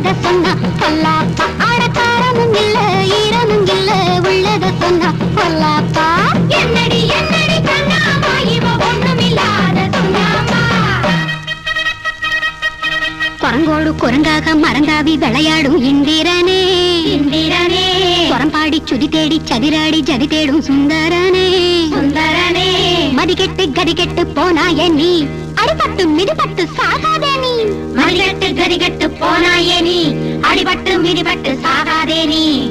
உள்ளத சொன்னா பொல்லாப்பா. ஆட காரமும் இல்ல ஈரமும் இல்ல உள்ளத சொன்னா பொல்லாப்பா. என்னடி என்னடி கண்ணாம்பா இவ ஒண்ணும் இல்லாத சொன்னாம்பா குரங்கோடு குரங்காக மறந்தாவி விளையாடும் இந்திரனே. இந்திரனே. புறம்பாடி சுதி தேடி சதிராடி ஜதி தேடும் சுந்தரனே. சுந்தரனே. மதிகெட்டு கதிகெட்டு போனாய நீ. அடிபட்டு மிதிபட்டு சாகாதே நீ. மறிகட்டு கதிகெட்டு போனாயே நீ. அடிபட்டு மிதிபட்டு சாகாதே நீ.